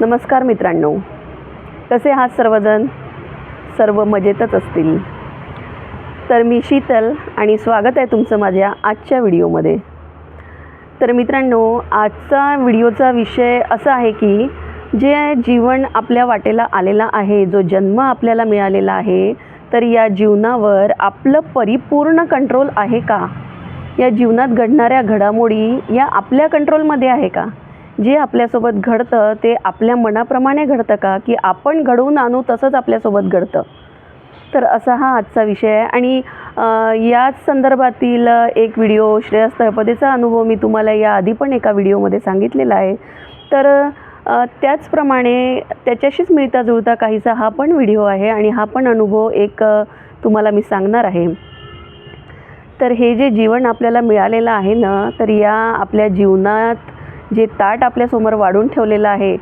नमस्कार मित्रांनो. कसे आहात सर्वजण? सर्व मजेतच असतील. तर मी शीतल आणि स्वागत आहे तुमचं माझ्या आजच्या व्हिडिओमध्ये. तर मित्रांनो आजचा व्हिडिओचा विषय असा आहे की जे जीवन आपल्या वाटेला आलेला आहे जो जन्म आपल्याला मिळालेला आहे तर या जीवनावर आपलं परिपूर्ण कंट्रोल आहे का? या जीवनात घडणाऱ्या घडामोडी या आपल्या कंट्रोलमध्ये आहे का? जे आपल्यासोबत घडतं ते आपल्या मनाप्रमाणे घडतं का? की आपण घडवून आणू तसंच आपल्यासोबत घडतं? तर असा हा आजचा विषय आहे. आणि याच संदर्भातील एक व्हिडिओ श्रेयस तळपदेचा अनुभव मी तुम्हाला या आधी पण एका व्हिडिओमध्ये सांगितलेला आहे. तर त्याचप्रमाणे त्याच्याशीच मिळता जुळता काहीसा हा पण व्हिडिओ आहे आणि हा पण अनुभव एक तुम्हाला मी सांगणार आहे. तर हे जे जीवन आपल्याला मिळालेलं आहे ना तर या आपल्या जीवनात जे ताट आपल्यासमोर वाढून ठेवलेलं आहे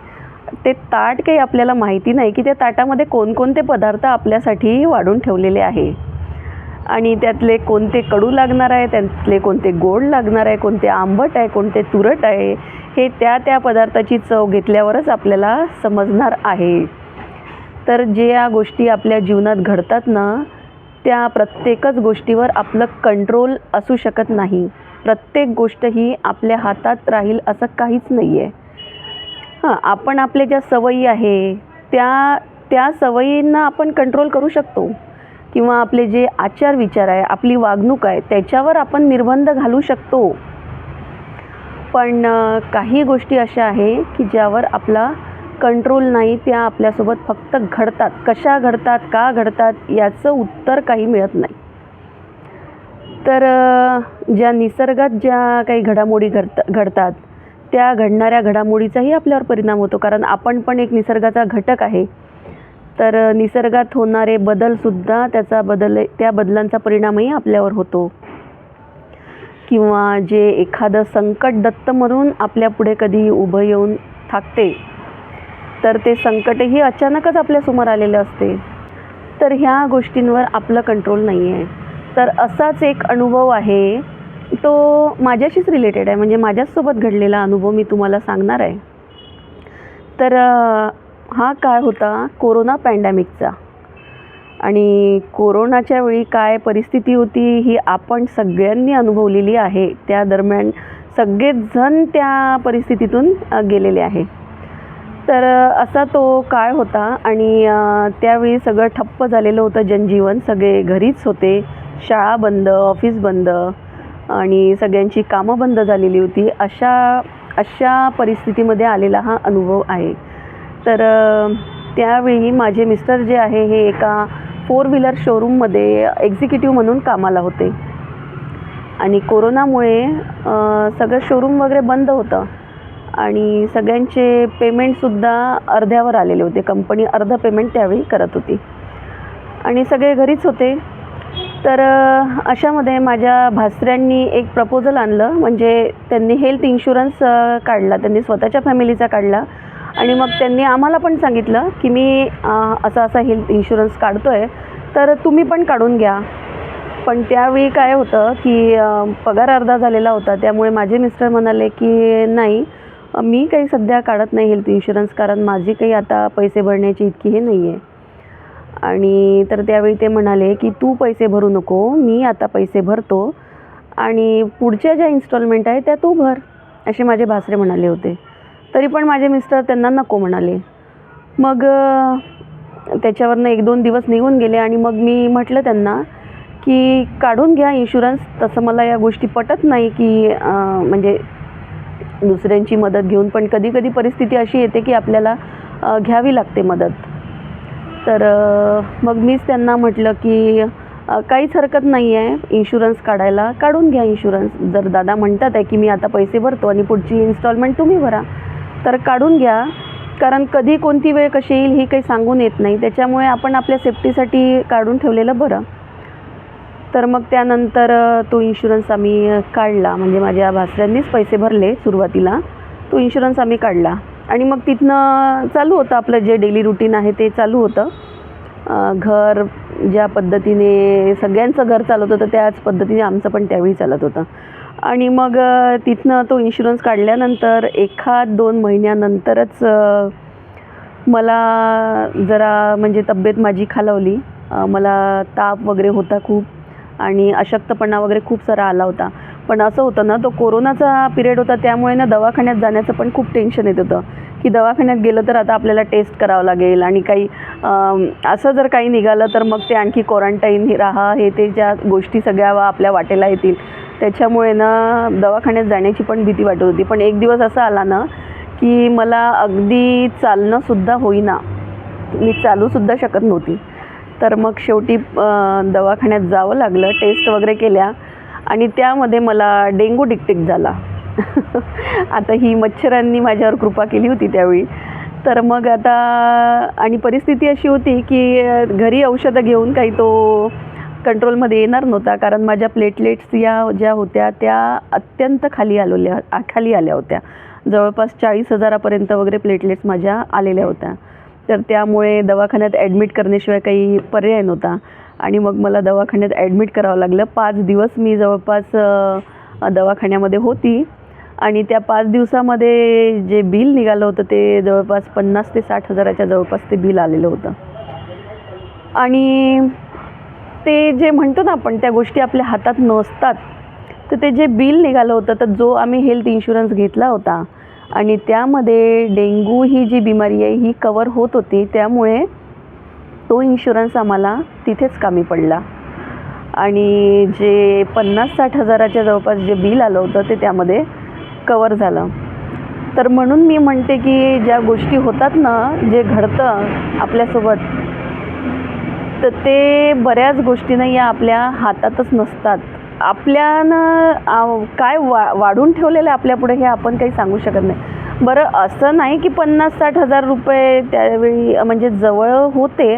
ते ताट काही आपल्याला माहिती नाही की त्या ताटामध्ये कोणकोणते पदार्थ आपल्यासाठी वाढून ठेवलेले आहे. आणि त्यातले कोणते कडू लागणार आहे त्यातले कोणते गोड लागणार आहे कोणते आंबट आहे कोणते तुरट आहे हे त्या त्या पदार्थाची चव घेतल्यावरच आपल्याला समजणार आहे. तर जे या गोष्टी आपल्या जीवनात घडतात ना त्या प्रत्येकच गोष्टीवर आपलं कंट्रोल असू शकत नाही. प्रत्येक गोष्ट ही आपल्या हातात राहील असं काहीच नाही आहे हां आपण आपल्या ज्या सवयी आहे त्या त्या सवयींना आपण कंट्रोल करू शकतो. किंवा आपले जे आचार विचार आहे आपली वागणूक आहे त्याच्यावर आपण निर्बंध घालू शकतो. पण काही गोष्टी अशा आहे की ज्यावर आपला कंट्रोल नाही त्या आपल्यासोबत फक्त घडतात. कशा घडतात का घडतात याचं उत्तर काही मिळत नाही. तर ज्या निसर्गात ज्या काही घडामोडी घडत घडतात त्या घडणाऱ्या घडामोडीचाही आपल्यावर परिणाम होतो. कारण आपण पण एक निसर्गाचा घटक आहे. तर निसर्गात होणारे बदलसुद्धा त्याचा बदल त्या बदलांचा परिणामही आपल्यावर होतो. किंवा जे एखादं संकट दत्त म्हणून आपल्या पुढे कधी उभं येऊन थाकते तर ते संकटही अचानकच आपल्यासमोर आलेलं असते. तर ह्या गोष्टींवर आपलं कंट्रोल नाही आहे तर असाच एक अनुभव आहे. तो माझ्याशीच रिलेटेड आहे. म्हणजे माझ्याचसोबत घडलेला अनुभव मी तुम्हाला सांगणार आहे. तर हा काळ होता कोरोना पॅन्डेमिकचा आणि कोरोनाच्या वेळी काय परिस्थिती होती ही आपण सगळ्यांनी अनुभवलेली आहे. त्या दरम्यान सगळेजण त्या परिस्थितीतून गेलेले आहे. तर असा तो काळ होता आणि त्यावेळी सगळं ठप्प झालेलं होतं जनजीवन. सगळे घरीच होते. शाळा बंद ऑफिस बंद आणि सगळ्यांची कामं बंद झालेली होती अशा अशा परिस्थितीमध्ये आलेला हा अनुभव आहे. तर त्यावेळी माझे मिस्टर जे आहे हे एका फोर व्हीलर शोरूममध्ये एक्झिक्युटिव्ह म्हणून कामाला होते. आणि कोरोनामुळे सगळं शोरूम वगैरे बंद होतं आणि सगळ्यांचे पेमेंटसुद्धा अर्ध्यावर आलेले होते. कंपनी अर्ध पेमेंट त्यावेळी करत होती. आणि सगळे घरीच होते. तर अशामध्ये माझ्या भासऱ्यांनी एक प्रपोजल आणलं. म्हणजे त्यांनी हेल्थ इन्शुरन्स काढला. त्यांनी स्वतःच्या फॅमिलीचा काढला. आणि मग त्यांनी आम्हाला पण सांगितलं की मी असा असा हेल्थ इन्शुरन्स काढतो आहे तर तुम्ही पण काढून घ्या. पण त्यावेळी काय होतं की पगार अर्धा झालेला होता. त्यामुळे माझे मिस्टर म्हणाले की नाही मी काही सध्या काढत नाही हेल्थ इन्शुरन्स कारण माझी काही आता पैसे भरण्याची इतकी हे नाही आहे आणि तर त्यावेळी ते म्हणाले की तू पैसे भरू नको मी आता पैसे भरतो आणि पुढच्या ज्या इन्स्टॉलमेंट आहे त्या तू भर असे माझे भासरे म्हणाले होते. तरी पण माझे मिस्टर त्यांना नको म्हणाले. मग त्याच्यावरनं एक दोन दिवस निघून गेले आणि मग मी म्हटलं त्यांना की काढून घ्या इन्शुरन्स तसं मला या गोष्टी पटत नाही की म्हणजे दुसऱ्यांची मदत घेऊन पण कधी कधी परिस्थिती अशी येते की आपल्याला घ्यावी लागते मदत. तर मग मीच त्यांना म्हटलं की काहीच हरकत नाही आहे इन्शुरन्स काढायला. काढून घ्या इन्शुरन्स जर दादा म्हणतात आहे की मी आता पैसे भरतो आणि पुढची इन्स्टॉलमेंट तुम्ही भरा तर काढून घ्या. कारण कधी कोणती वेळ कशी येईल ही काही सांगून येत नाही. त्याच्यामुळे आपण आपल्या सेफ्टीसाठी काढून ठेवलेलं बरं. तर मग त्यानंतर तो इन्शुरन्स आम्ही काढला. म्हणजे माझ्या भासऱ्यांनीच पैसे भरले सुरुवातीला. तो इन्शुरन्स आम्ही काढला. आणि मग तिथनं चालू होतं आपलं जे डेली रुटीन आहे ते चालू होतं. घर ज्या पद्धतीने सगळ्यांचं घर चालत होतं त्याच पद्धतीने आमचं पण त्यावेळी चालत होतं. आणि मग तिथनं तो इन्शुरन्स काढल्यानंतर एखाद दोन महिन्यानंतरच मला जरा म्हणजे तब्येत माझी खालावली. मला ताप वगैरे होता खूप आणि अशक्तपणा वगैरे खूप सारा आला होता. पण असं होतं ना तो कोरोनाचा पिरियड होता त्यामुळे ना दवाखान्यात जाण्याचं पण खूप टेन्शन येत होतं. की दवाखान्यात गेलं तर आता आपल्याला टेस्ट करावं लागेल आणि काही असं जर काही निघालं तर मग ते आणखी क्वारंटाईन राहा हे ते ज्या गोष्टी सगळ्या वा- आपल्या वाटेला येतील. त्याच्यामुळे ना दवाखान्यात जाण्याची पण भीती वाटत होती. पण एक दिवस असा आला ना की मला अगदी चालणंसुद्धा होईना. मी चालूसुद्धा शकत नव्हती. तर मग शेवटी दवाखान्यात जावं लागलं. टेस्ट वगैरे केल्या. आणि त्यामध्ये मला डेंगू डिकटिक झाला. आता ही मच्छरांनी माझ्यावर कृपा केली होती त्यावेळी. तर मग आता आणि परिस्थिती अशी होती की घरी औषधं घेऊन काही तो कंट्रोलमध्ये येणार नव्हता कारण माझ्या प्लेटलेट्स या ज्या होत्या त्या अत्यंत खाली आलेल्या खाली आल्या होत्या. जवळपास चाळीस हजारापर्यंत वगैरे प्लेटलेट्स माझ्या आलेल्या होत्या. तर त्यामुळे दवाखान्यात ॲडमिट करण्याशिवाय काही पर्याय नव्हता. आणि मग मला दवाखान्यात ॲडमिट करावं लागलं. पाच दिवस मी जवळपास दवाखान्यामध्ये होती. आणि त्या पाच दिवसामध्ये जे बिल निघालं होतं ते जवळपास पन्नास ते साठ हजाराच्या जवळपास ते बिल आलेलं होतं. आणि ते जे म्हणतो ना आपण त्या गोष्टी आपल्या हातात नसतात. तर ते जे बिल निघालं होतं तर जो आम्ही हेल्थ इन्शुरन्स घेतला होता. आणि त्यामध्ये डेंगू ही जी बिमारी आहे ही कवर होत होती. त्यामुळे तो इन्शुरन्स आम्हाला तिथेच कामी पडला. आणि जे पन्नास साठ हजाराच्या जवळपास जे बिल आलं होतं ते त्यामध्ये कवर झालं. तर म्हणून मी म्हणते की ज्या गोष्टी होतात ना जे घडतं आपल्यासोबत तर ते बऱ्याच गोष्टीनं या आपल्या हातातच नसतात. आपल्यानं काय वा वाढून ठेवलेलं आहे आपल्यापुढे हे आपण काही सांगू शकत नाही. बरं असं नाही की पन्नास साठ हजार रुपये त्यावेळी म्हणजे जवळ होते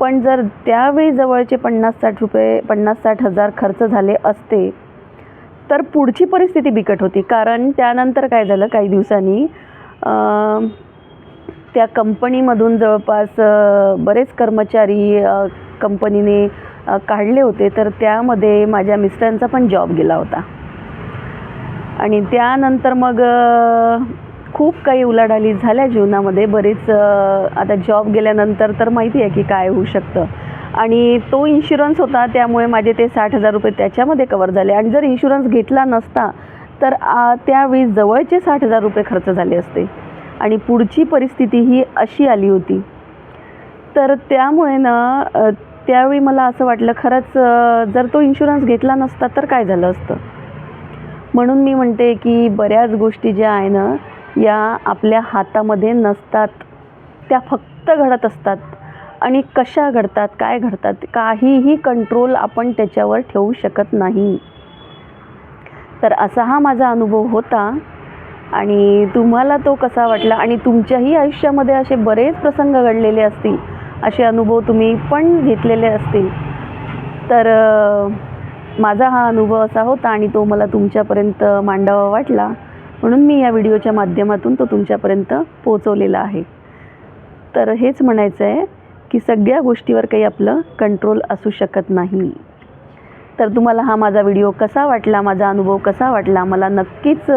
पण जर त्यावेळी जवळचे पन्नास साठ रुपये पन्नास साठ हजार खर्च झाले असते तर पुढची परिस्थिती बिकट होती. कारण त्यानंतर काय झालं? काही दिवसांनी त्या कंपनीमधून जवळपास बरेच कर्मचारी कंपनीने काढले होते. तर त्यामध्ये माझ्या मिस्टरांचा पण जॉब गेला होता. आणि त्यानंतर मग खूप काही उलाढाली झाल्या जीवनामध्ये. बरेच आता जॉब गेल्यानंतर तर माहिती आहे की काय होऊ शकतं. आणि तो इन्शुरन्स होता त्यामुळे माझे ते साठ हजार रुपये त्याच्यामध्ये कवर झाले. आणि जर इन्शुरन्स घेतला नसता तर आ, त्यावेळी जवळचे साठ हजार रुपये खर्च झाले असते. आणि पुढची परिस्थिती ही अशी आली होती. तर त्यामुळे ना त्यावेळी मला असं वाटलं खरंच जर तो इन्शुरन्स घेतला नसता तर काय झालं असतं? म्हणून मी म्हणते की बऱ्याच गोष्टी ज्या आहे ना या आपल्या हातामध्ये नसतात. त्या फक्त घडत असतात. आणि कशा घडतात काय घडतात काहीही कंट्रोल आपण त्याच्यावर ठेवू शकत नाही. तर असा हा माझा अनुभव होता. आणि तुम्हाला तो कसा वाटला? आणि तुमच्याही आयुष्यामध्ये असे बरेच प्रसंग घडलेले असतील. असे अनुभव तुम्ही पण घेतलेले असतील. तर माझा हा अनुभव असा होता आणि तो मला तुमच्यापर्यंत मांडावा वाटला. म्हणून मी या व्हिडिओच्या माध्यमातून तो तुमच्यापर्यंत पोहोचवलेला आहे. तर हेच म्हणायचं आहे की सगळ्या गोष्टीवर काही आपलं कंट्रोल असू शकत नाही. तर तुम्हाला हा माझा व्हिडिओ कसा वाटला माझा अनुभव कसा वाटला मला नक्कीच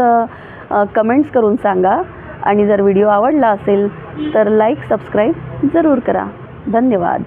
कमेंट्स करून सांगा. आणि जर व्हिडिओ आवडला असेल तर लाईक सबस्क्राईब जरूर करा. धन्यवाद.